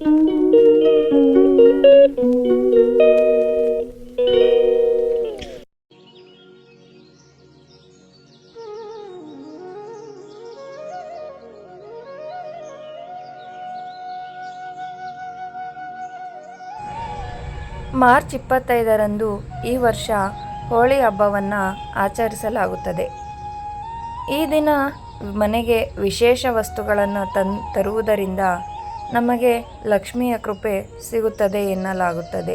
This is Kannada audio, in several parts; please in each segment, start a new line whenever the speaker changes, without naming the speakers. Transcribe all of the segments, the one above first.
ಮಾರ್ಚ್ ಇಪ್ಪತ್ತೈದರಂದು ಈ ವರ್ಷ ಹೋಳಿ ಹಬ್ಬವನ್ನು ಆಚರಿಸಲಾಗುತ್ತದೆ. ಈ ದಿನ ಮನೆಗೆ ವಿಶೇಷ ವಸ್ತುಗಳನ್ನು ತನ್ ತರುವುದರಿಂದ ನಮಗೆ ಲಕ್ಷ್ಮಿಯ ಕೃಪೆ ಸಿಗುತ್ತದೆ ಎನ್ನಲಾಗುತ್ತದೆ.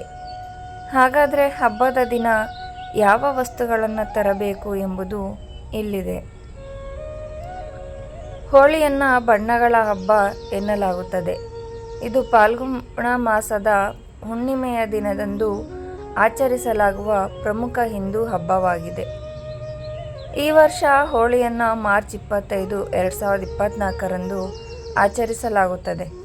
ಹಾಗಾದರೆ ಹಬ್ಬದ ದಿನ ಯಾವ ವಸ್ತುಗಳನ್ನು ತರಬೇಕು ಎಂಬುದು ಇಲ್ಲಿದೆ. ಹೋಳಿಯನ್ನು ಬಣ್ಣಗಳ ಹಬ್ಬ ಎನ್ನಲಾಗುತ್ತದೆ. ಇದು ಫಾಲ್ಗುಣ ಮಾಸದ ಹುಣ್ಣಿಮೆಯ ದಿನದಂದು ಆಚರಿಸಲಾಗುವ ಪ್ರಮುಖ ಹಿಂದೂ ಹಬ್ಬವಾಗಿದೆ. ಈ ವರ್ಷ ಹೋಳಿಯನ್ನು ಮಾರ್ಚ್ ಇಪ್ಪತ್ತೈದು, ಎರಡು ಸಾವಿರದ ಇಪ್ಪತ್ತ್ನಾಲ್ಕರಂದು ಆಚರಿಸಲಾಗುತ್ತದೆ.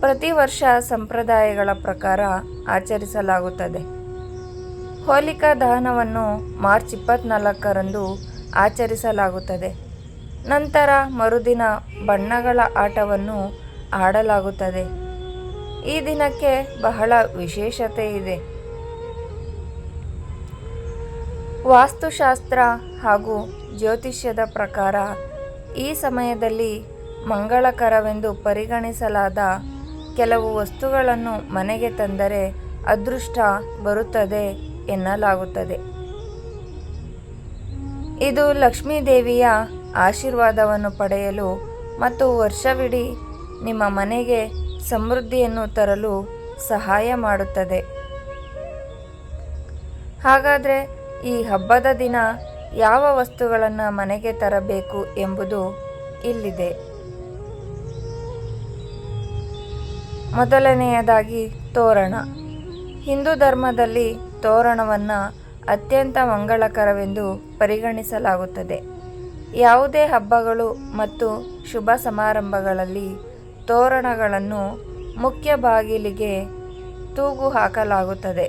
ಪ್ರತಿ ವರ್ಷ ಸಂಪ್ರದಾಯಗಳ ಪ್ರಕಾರ ಆಚರಿಸಲಾಗುತ್ತದೆ. ಹೋಲಿಕಾ ದಹನವನ್ನು ಮಾರ್ಚ್ ಇಪ್ಪತ್ತ್ನಾಲ್ಕರಂದು ಆಚರಿಸಲಾಗುತ್ತದೆ. ನಂತರ ಮರುದಿನ ಬಣ್ಣಗಳ ಆಟವನ್ನು ಆಡಲಾಗುತ್ತದೆ. ಈ ದಿನಕ್ಕೆ ಬಹಳ ವಿಶೇಷತೆ ಇದೆ. ವಾಸ್ತುಶಾಸ್ತ್ರ ಹಾಗೂ ಜ್ಯೋತಿಷ್ಯದ ಪ್ರಕಾರ ಈ ಸಮಯದಲ್ಲಿ ಮಂಗಳಕರವೆಂದು ಪರಿಗಣಿಸಲಾದ ಕೆಲವು ವಸ್ತುಗಳನ್ನು ಮನೆಗೆ ತಂದರೆ ಅದೃಷ್ಟ ಬರುತ್ತದೆ ಎನ್ನಲಾಗುತ್ತದೆ. ಇದು ಲಕ್ಷ್ಮೀದೇವಿಯ ಆಶೀರ್ವಾದವನ್ನು ಪಡೆಯಲು ಮತ್ತು ವರ್ಷವಿಡೀ ನಿಮ್ಮ ಮನೆಗೆ ಸಮೃದ್ಧಿಯನ್ನು ತರಲು ಸಹಾಯ ಮಾಡುತ್ತದೆ. ಹಾಗಾದರೆ ಈ ಹಬ್ಬದ ದಿನ ಯಾವ ವಸ್ತುಗಳನ್ನು ಮನೆಗೆ ತರಬೇಕು ಎಂಬುದು ಇಲ್ಲಿದೆ. ಮೊದಲನೆಯದಾಗಿ ತೋರಣ. ಹಿಂದೂ ಧರ್ಮದಲ್ಲಿ ತೋರಣವನ್ನು ಅತ್ಯಂತ ಮಂಗಳಕರವೆಂದು ಪರಿಗಣಿಸಲಾಗುತ್ತದೆ. ಯಾವುದೇ ಹಬ್ಬಗಳು ಮತ್ತು ಶುಭ ಸಮಾರಂಭಗಳಲ್ಲಿ ತೋರಣಗಳನ್ನು ಮುಖ್ಯ ಬಾಗಿಲಿಗೆ ತೂಗು ಹಾಕಲಾಗುತ್ತದೆ.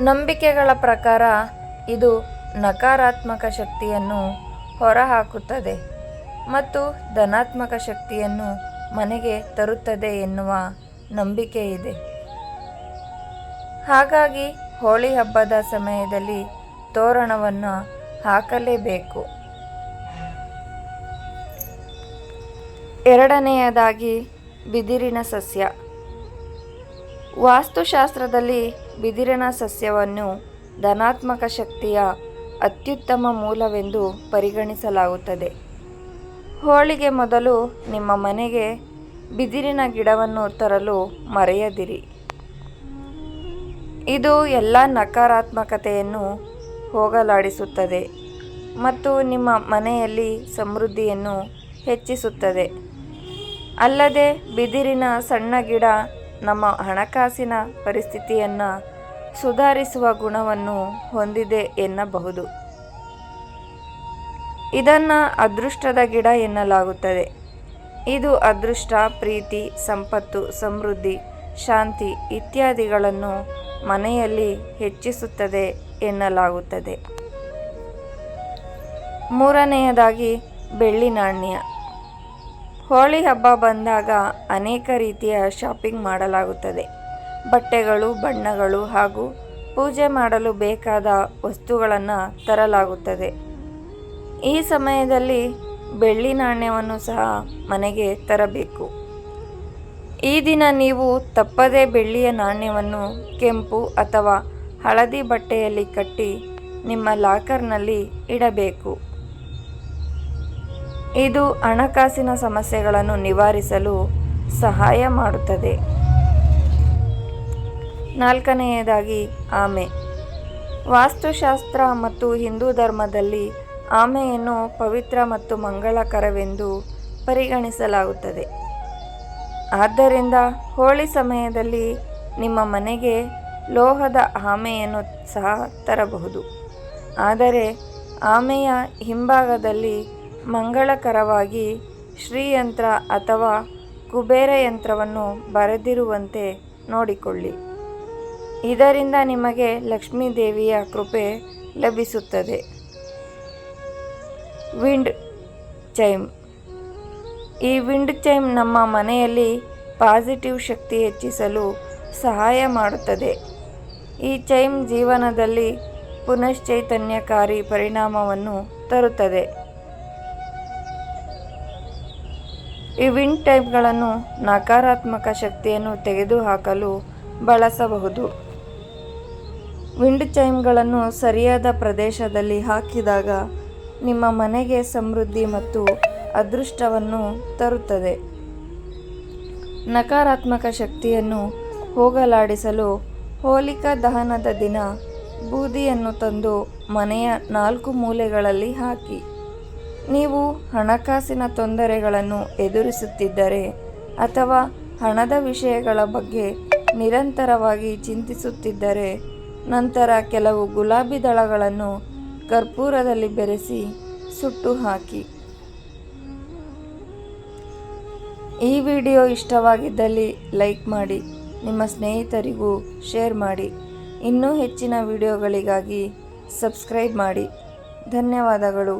ನಂಬಿಕೆಗಳ ಪ್ರಕಾರ ಇದು ನಕಾರಾತ್ಮಕ ಶಕ್ತಿಯನ್ನು ಹೊರಹಾಕುತ್ತದೆ ಮತ್ತು ಧನಾತ್ಮಕ ಶಕ್ತಿಯನ್ನು ಮನೆಗೆ ತರುತ್ತದೆ ಎನ್ನುವ ನಂಬಿಕೆ ಇದೆ. ಹಾಗಾಗಿ ಹೋಳಿ ಹಬ್ಬದ ಸಮಯದಲ್ಲಿ ತೋರಣವನ್ನು ಹಾಕಲೇಬೇಕು. ಎರಡನೆಯದಾಗಿ ಬಿದಿರಿನ ಸಸ್ಯ. ವಾಸ್ತುಶಾಸ್ತ್ರದಲ್ಲಿ ಬಿದಿರಿನ ಸಸ್ಯವನ್ನು ಧನಾತ್ಮಕ ಶಕ್ತಿಯ ಅತ್ಯುತ್ತಮ ಮೂಲವೆಂದು ಪರಿಗಣಿಸಲಾಗುತ್ತದೆ. ಹೋಳಿಗೆ ಮೊದಲು ನಿಮ್ಮ ಮನೆಗೆ ಬಿದಿರಿನ ಗಿಡವನ್ನು ತರಲು ಮರೆಯದಿರಿ. ಇದು ಎಲ್ಲ ನಕಾರಾತ್ಮಕತೆಯನ್ನು ಹೋಗಲಾಡಿಸುತ್ತದೆ ಮತ್ತು ನಿಮ್ಮ ಮನೆಯಲ್ಲಿ ಸಮೃದ್ಧಿಯನ್ನು ಹೆಚ್ಚಿಸುತ್ತದೆ. ಅಲ್ಲದೆ ಬಿದಿರಿನ ಸಣ್ಣ ಗಿಡ ನಮ್ಮ ಹಣಕಾಸಿನ ಪರಿಸ್ಥಿತಿಯನ್ನು ಸುಧಾರಿಸುವ ಗುಣವನ್ನು ಹೊಂದಿದೆ ಎನ್ನಬಹುದು. ಇದನ್ನು ಅದೃಷ್ಟದ ಗಿಡ ಎನ್ನಲಾಗುತ್ತದೆ. ಇದು ಅದೃಷ್ಟ, ಪ್ರೀತಿ, ಸಂಪತ್ತು, ಸಮೃದ್ಧಿ, ಶಾಂತಿ ಇತ್ಯಾದಿಗಳನ್ನು ಮನೆಯಲ್ಲಿ ಹೆಚ್ಚಿಸುತ್ತದೆ ಎನ್ನಲಾಗುತ್ತದೆ. ಮೂರನೆಯದಾಗಿ ಬೆಳ್ಳಿ ನಾಣ್ಯ. ಹೋಳಿ ಹಬ್ಬ ಬಂದಾಗ ಅನೇಕ ರೀತಿಯ ಶಾಪಿಂಗ್ ಮಾಡಲಾಗುತ್ತದೆ. ಬಟ್ಟೆಗಳು, ಬಣ್ಣಗಳು ಹಾಗೂ ಪೂಜೆ ಮಾಡಲು ಬೇಕಾದ ವಸ್ತುಗಳನ್ನು ತರಲಾಗುತ್ತದೆ. ಈ ಸಮಯದಲ್ಲಿ ಬೆಳ್ಳಿ ನಾಣ್ಯವನ್ನು ಸಹ ಮನೆಗೆ ತರಬೇಕು. ಈ ದಿನ ನೀವು ತಪ್ಪದೇ ಬೆಳ್ಳಿಯ ನಾಣ್ಯವನ್ನು ಕೆಂಪು ಅಥವಾ ಹಳದಿ ಬಟ್ಟೆಯಲ್ಲಿ ಕಟ್ಟಿ ನಿಮ್ಮ ಲಾಕರ್ನಲ್ಲಿ ಇಡಬೇಕು. ಇದು ಹಣಕಾಸಿನ ಸಮಸ್ಯೆಗಳನ್ನು ನಿವಾರಿಸಲು ಸಹಾಯ ಮಾಡುತ್ತದೆ. ನಾಲ್ಕನೆಯದಾಗಿ, ಆಮೆ. ವಾಸ್ತುಶಾಸ್ತ್ರ ಮತ್ತು ಹಿಂದೂ ಧರ್ಮದಲ್ಲಿ ಆಮೆಯನ್ನು ಪವಿತ್ರ ಮತ್ತು ಮಂಗಳಕರವೆಂದು ಪರಿಗಣಿಸಲಾಗುತ್ತದೆ. ಆದ್ದರಿಂದ ಹೋಳಿ ಸಮಯದಲ್ಲಿ ನಿಮ್ಮ ಮನೆಗೆ ಲೋಹದ ಆಮೆಯನ್ನು ಸಹ ತರಬಹುದು. ಆದರೆ ಆಮೆಯ ಹಿಂಭಾಗದಲ್ಲಿ ಮಂಗಳಕರವಾಗಿ ಶ್ರೀಯಂತ್ರ ಅಥವಾ ಕುಬೇರ ಯಂತ್ರವನ್ನು ಬರೆದಿರುವಂತೆ ನೋಡಿಕೊಳ್ಳಿ. ಇದರಿಂದ ನಿಮಗೆ ಲಕ್ಷ್ಮೀ ದೇವಿಯ ಕೃಪೆ ಲಭಿಸುತ್ತದೆ. Wind chime. ಈ ವಿಂಡ್ ಚೈಮ್ ನಮ್ಮ ಮನೆಯಲ್ಲಿ ಪಾಸಿಟಿವ್ ಶಕ್ತಿ ಹೆಚ್ಚಿಸಲು ಸಹಾಯ ಮಾಡುತ್ತದೆ. ಈ ಚೈಮ್ ಜೀವನದಲ್ಲಿ ಪುನಶ್ಚೈತನ್ಯಕಾರಿ ಪರಿಣಾಮವನ್ನು ತರುತ್ತದೆ. ಈ ವಿಂಡ್ ಟೈಪ್ಗಳನ್ನು ನಕಾರಾತ್ಮಕ ಶಕ್ತಿಯನ್ನು ತೆಗೆದುಹಾಕಲು ಬಳಸಬಹುದು. ವಿಂಡ್ ಚೈಮ್ಗಳನ್ನು ಸರಿಯಾದ ಪ್ರದೇಶದಲ್ಲಿ ಹಾಕಿದಾಗ ನಿಮ್ಮ ಮನೆಗೆ ಸಮೃದ್ಧಿ ಮತ್ತು ಅದೃಷ್ಟವನ್ನು ತರುತ್ತದೆ. ನಕಾರಾತ್ಮಕ ಶಕ್ತಿಯನ್ನು ಹೋಗಲಾಡಿಸಲು ಹೋಲಿಕಾ ದಹನದ ದಿನ ಬೂದಿಯನ್ನು ತಂದು ಮನೆಯ ನಾಲ್ಕು ಮೂಲೆಗಳಲ್ಲಿ ಹಾಕಿ. ನೀವು ಹಣಕಾಸಿನ ತೊಂದರೆಗಳನ್ನು ಎದುರಿಸುತ್ತಿದ್ದರೆ ಅಥವಾ ಹಣದ ವಿಷಯಗಳ ಬಗ್ಗೆ ನಿರಂತರವಾಗಿ ಚಿಂತಿಸುತ್ತಿದ್ದರೆ, ನಂತರ ಕೆಲವು ಗುಲಾಬಿ ದಳಗಳನ್ನು ಕರ್ಪೂರದಲ್ಲಿ ಬೆರೆಸಿ ಸುಟ್ಟು ಹಾಕಿ. ಈ ವಿಡಿಯೋ ಇಷ್ಟವಾಗಿದ್ದಲ್ಲಿ ಲೈಕ್ ಮಾಡಿ, ನಿಮ್ಮ ಸ್ನೇಹಿತರಿಗೂ ಶೇರ್ ಮಾಡಿ. ಇನ್ನೂ ಹೆಚ್ಚಿನ ವಿಡಿಯೋಗಳಿಗಾಗಿ ಸಬ್ಸ್ಕ್ರೈಬ್ ಮಾಡಿ. ಧನ್ಯವಾದಗಳು.